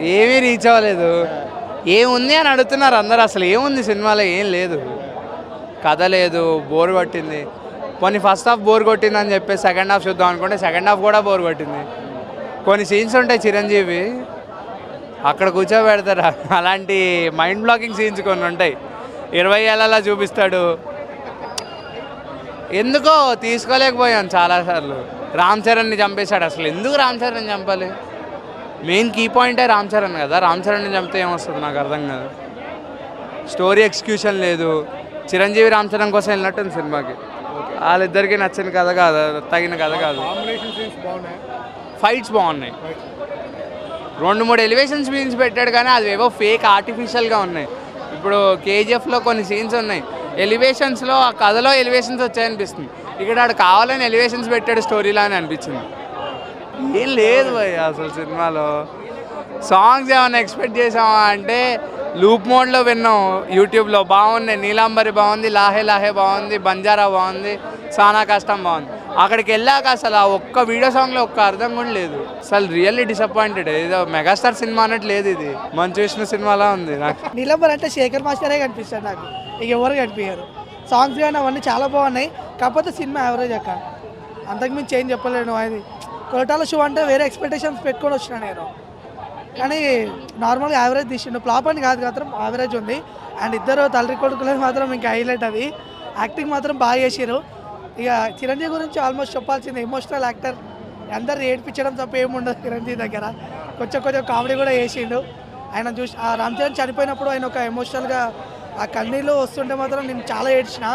ఏమీ రీచ్ అవ్వలేదు. ఏముంది అని అడుగుతున్నారు అందరు. అసలు ఏముంది సినిమాలో? ఏం లేదు. కథ లేదు. బోర్ కొట్టింది. కొన్ని ఫస్ట్ హాఫ్ బోర్ కొట్టింది అని చెప్పి సెకండ్ హాఫ్ చూద్దాం అనుకుంటే సెకండ్ హాఫ్ కూడా బోర్ కొట్టింది. కొన్ని సీన్స్ ఉంటాయి చిరంజీవి. అక్కడ కూర్చోబెడతారు. అలాంటి మైండ్ బ్లాకింగ్ సీన్స్ కొన్ని ఉంటాయి. ఇరవై ఏళ్ళలా చూపిస్తాడు. ఎందుకో తీసుకోలేకపోయాను చాలాసార్లు రామ్ చరణ్ని చంపేశాడు. అసలు ఎందుకు రామ్ చరణ్ చంపాలి? మెయిన్ కీ పాయింటే రామ్ చరణ్ కదా. రామ్ చరణ్ని చంపితే ఏమొస్తుంది నాకు అర్థం కాదు. స్టోరీ ఎక్స్క్యూషన్ లేదు. చిరంజీవి రామ్ చరణ్ కోసం వెళ్ళినట్టుంది సినిమాకి. వాళ్ళిద్దరికి నచ్చిన కథ కాదు తగిన కథ కాదు. కాంబినేషన్ సీన్స్ బాగున్నాయి? ఫైట్స్ బాగున్నాయి. రెండు మూడు ఎలివేషన్ సీన్స్ పెట్టాడు కానీ అది ఏవో ఫేక్ ఆర్టిఫిషియల్గా ఉన్నాయి. ఇప్పుడు కేజీఎఫ్లో కొన్ని సీన్స్ ఉన్నాయి. ఎలివేషన్స్లో ఆ కథలో ఎలివేషన్స్ వచ్చాయనిపిస్తుంది. ఇక్కడ ఆడు కావాలని ఎలివేషన్స్ పెట్టాడు స్టోరీలో అని అనిపించింది. ఏం లేదు భయ్ అసలు సినిమాలో. సాంగ్స్ ఏమైనా ఎక్స్పెక్ట్ చేసామా అంటే లూప్ మోడ్లో విన్నాం. యూట్యూబ్లో బాగున్నాయి నీలాంబరి బాగుంది లాహే లాహే బాగుంది బంజారా బాగుంది సానా కష్టం బాగుంది. అక్కడికి వెళ్ళాక అసలు ఆ ఒక్క వీడియో సాంగ్లో ఒక్క అర్థం కూడా లేదు. అసలు రియల్లీ డిసప్పాయింటెడ్ ఏదో మెగాస్టార్ సినిమా అన్నట్టు లేదు ఇది. మంచి విష్ణు సినిమాలా ఉంది నాకు. నీలంబర్ అంటే శేఖర్ మాస్టరే కనిపిస్తాడు నాకు. ఇక ఎవరు కనిపించారు. సాంగ్స్ కానీ అవన్నీ చాలా బాగున్నాయి. కాకపోతే సినిమా యావరేజ్ అక్క. అంతకుమించి ఏం చెప్పలేను అది. కొరటాల షో అంటే వేరే ఎక్స్పెక్టేషన్స్ పెట్టుకొని వచ్చిన నేను. కానీ నార్మల్గా యావరేజ్ తీసిండు. ఫ్లాప్ అని కాదు మాత్రం యావరేజ్ ఉంది. అండ్ ఇద్దరు తల్లి కొడుకులు మాత్రం ఇంకా హైలైట్ అది యాక్టింగ్ మాత్రం బాగా చేసారు ఇక చిరంజీవి గురించి ఆల్మోస్ట్ చెప్పాల్సింది ఎమోషనల్ యాక్టర్ అందరు ఏడ్పించడం తప్ప ఏముండదు చిరంజీవి దగ్గర. కొంచెం కొంచెం కామెడీ కూడా చేసిండు. ఆయన చూసి ఆ రామ్ చరణ్ చనిపోయినప్పుడు ఆయన ఒక ఎమోషనల్గా ఆ కన్నీళ్ళు వస్తుంటే మాత్రం నేను చాలా ఏడ్చిన.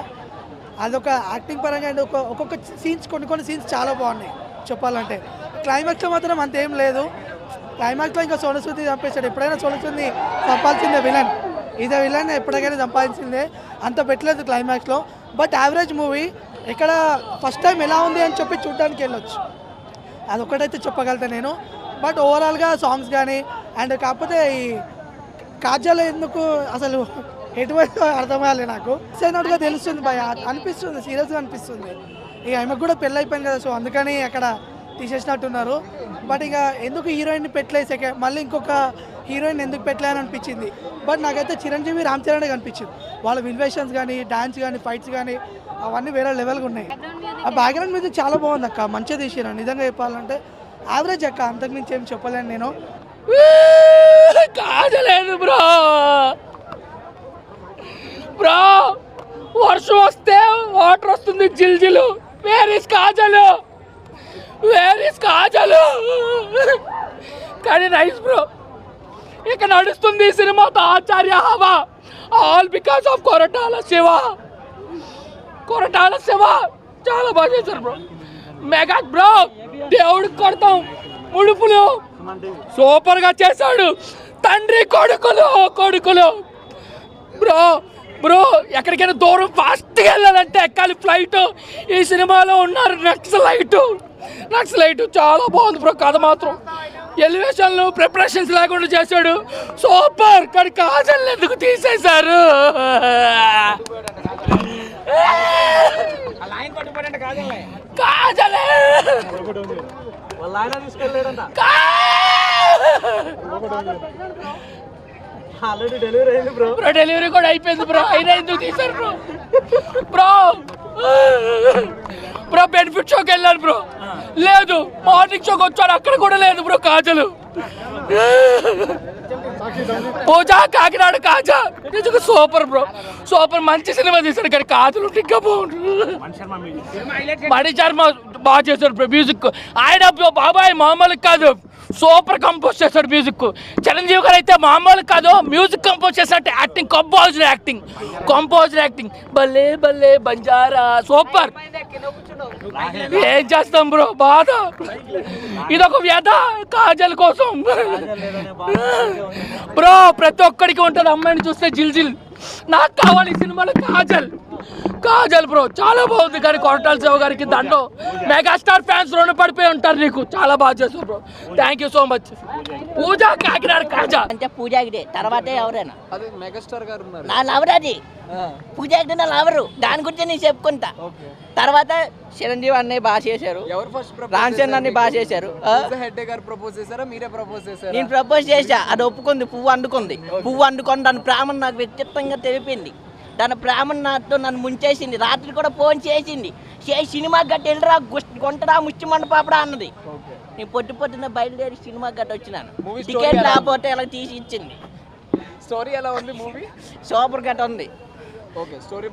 అదొక యాక్టింగ్ పరంగా అండ్ ఒక ఒక్కొక్క సీన్స్ కొన్ని కొన్ని సీన్స్ చాలా బాగున్నాయి. చెప్పాలంటే. క్లైమాక్స్లో మాత్రం అంతేం లేదు. క్లైమాక్స్లో ఇంకా సోనసూతి చంపేశాడు. ఎప్పుడైనా సోనసూతి చంపాల్సిందే విలన్ ఇదే విలన్ ఎప్పటికైనా చంపాల్సిందే. అంత పెట్టలేదు క్లైమాక్స్లో బట్ యావరేజ్ మూవీ ఇక్కడ ఫస్ట్ టైం ఎలా ఉంది అని చెప్పి చూడడానికి వెళ్ళొచ్చు. అదొకటైతే చెప్పగలుగుతా నేను. బట్ ఓవరాల్గా సాంగ్స్ కానీ అండ్ కాకపోతే ఈ కాజల్ ఎందుకు అసలు ఎటువంటి అర్థం కాలేదు నాకు. సైనట్గా తెలుస్తుంది భయ అనిపిస్తుంది సీరియస్గా అనిపిస్తుంది. ఇక ఆమెకు కూడా పెళ్ళి అయిపోయింది కదా సో అందుకని అక్కడ తీసేసినట్టున్నారు. బట్ ఇక ఎందుకు హీరోయిన్ పెట్టలేదు సెకండ్ మళ్ళీ ఇంకొక హీరోయిన్ ఎందుకు పెట్టలేని అనిపించింది. బట్ నాకైతే చిరంజీవి రామ్ చరణ్ కనిపించింది. వాళ్ళ విల్వేషన్స్ కానీ డాన్స్ కానీ ఫైట్స్ కానీ అవన్నీ వేరే లెవెల్గా ఉన్నాయి. ఆ బ్యాక్గ్రౌండ్ మ్యూజిక్ చాలా బాగుంది అక్క మంచిగా తీసిన నిజంగా చెప్పాలంటే యావరేజ్ అక్క అంతకుమించి ఏం చెప్పలేను నేను. కాదలేదు బ్రో. బ్రో వర్షం వస్తే వాటర్ వస్తుంది జిల్జిలు where is Kajal where is Kajal కానీ నైస్ బ్రో ఇక నడుస్తుంది ఈ సినిమాతో ఆచార్య హవా all because of Koratala Siva Koratala Siva చాలా బాగా చేశారు బ్రో మెగా బ్రో దేవుడికి కొడతాం ముడుపులు సూపర్గా చేశాడు తండ్రి కొడుకులు కొడుకులు బ్రో బ్రో ఎక్కడికైనా దూరం ఫాస్ట్గా వెళ్ళాలంటే ఎక్కాలి. ఫ్లైట్ ఈ సినిమాలో ఉన్నారు నెక్స్ట్ లైట్ నెక్స్ట్ లైట్ చాలా బాగుంది బ్రో కథ మాత్రం. ఎలివేషన్లు ప్రిపరేషన్స్ లేకుండా చేశాడు. సూపర్ కానీ కాజల్ ఎందుకు తీసేశారు? కాజలే! బ్రో. డెలివరీ కూడా అయిపోయింది బ్రో. అయినా ఎందుకు తీశారు బ్రో? బ్రో! బ్రో బెనిఫిట్ షోకి వెళ్ళాను బ్రో. లేదు మార్నింగ్ షోకి వచ్చాను అక్కడ కూడా లేదు బ్రో కాజలు. పూజ కాకినాడ కాజా. నిజంగా సూపర్ బ్రో. సూపర్ మంచి సినిమా తీశాడు కానీ కాజలు ఇంకా బాగుంటుంది. మణి శర్మ బాగా చేశాడు బ్రో. మ్యూజిక్ ఆయన బ్రో బాబాయ్ మామూలు కాదు. సూపర్ కంపోజ్ చేశాడు మ్యూజిక్. చిరంజీవి గారు అయితే మామూలు కాదు మ్యూజిక్ కంపోజ్ చేసినట్టు acting composer acting. Composer acting. భలే భలే బంజారా సూపర్. ఏం చేస్తాం బ్రో బాధ. ఇదొక వ్యధ కాజల్ కోసం. బ్రో ప్రతి ఒక్కడికి ఉంటుంది అమ్మాయిని చూస్తే జిల్ జిల్. నాకు కావాలి సినిమాలో కాజల్. కాజల్ బ్రో చాలా బాగుంది కానీ కొరటాల శివ గారికి దండం. మెగాస్టార్ ఫ్యాన్స్ రుణ పడిపోయి ఉంటారు నీకు. చాలా బాగా చేస్తారు bro. Thank you so much Pooja Kakinada Kaja. అంటే పూజాగిడే. తర్వాతే ఎవరైనా. మెగాస్టార్ గారు నా లవర్ అది పూజాగిడే నా లవరు. దాని గురించి నేను చెప్పుకుంటా. తర్వాత చిరంజీవి అన్నయ్య బాగా చేశారు. ఎవరు ఫస్ట్ రామ్ చరణ్ అన్ని బాగా చేశారు? హెడ్ గారు ప్రపోజ్ చేశారా? మీరే ప్రపోజ్ చేశారా? నేను ప్రపోజ్ చేసా అది ఒప్పుకుంది. పువ్వు అందుకుంది పువ్వు అందుకొని దాని ప్రేమను నాకు వ్యక్తిత్వంగా తెలిపింది. దాని ప్రేమను నాతో నన్ను ముంచేసింది. రాత్రి కూడా ఫోన్ చేసింది. చేసి సినిమా గట్ట వెళ్ళరా గుంటడా ముచ్చి మండపాపడా అన్నది. నేను పొట్టి పొద్దున్న బయలుదేరి సినిమా గట్ట వచ్చినాను. టికెట్ ఎలా లేకపోతే ఇలా తీసి ఇచ్చింది? స్టోరీ ఎలా ఉంది మూవీ సూపర్ గట్ట ఉంది. ఓకే స్టోరీ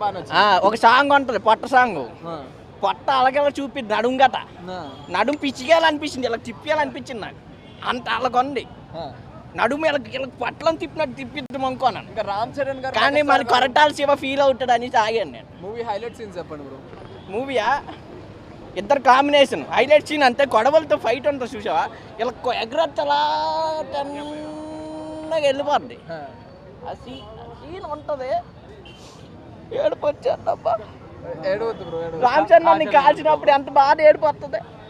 ఒక సాంగ్ ఉంటుంది పొట్ట సాంగ్ పొట్ట అలాగేలా చూపింది నడుం గట నడుం పిచ్చికేయాలనిపించింది ఇలా తిప్పేయాలనిపించింది నాకు. అంత అలాగొంది. నడుము ఇలా ఇలా పొట్టలను తిప్పినట్టు తిప్పిద్దాం అనుకోన్నాను. ఇంకా రామ్ చరణ్ గారు కానీ మన కొరటాల శివ ఫీల్ అవుతాడు అని ఆగాను నేను. మూవీ హైలైట్ సీన్స్ చెప్పండి బ్రో మూవీయా ఇద్దరు కాంబినేషన్ హైలైట్ సీన్ అంతే. గొడవలతో ఫైట్ ఉంటుంది చూసావా? ఇలా ఎగరొచ్చలా టన్నగా వెళ్ళిపోద్ది. ఆ సీన్ సీన్ ఉంటుంది. ఏడుపు వచ్చేద్దబ్బా ఏడవద్దు రామ్ చరణ్ కాల్చినప్పుడు ఎంత బాధ ఏడుపు వస్తుంది?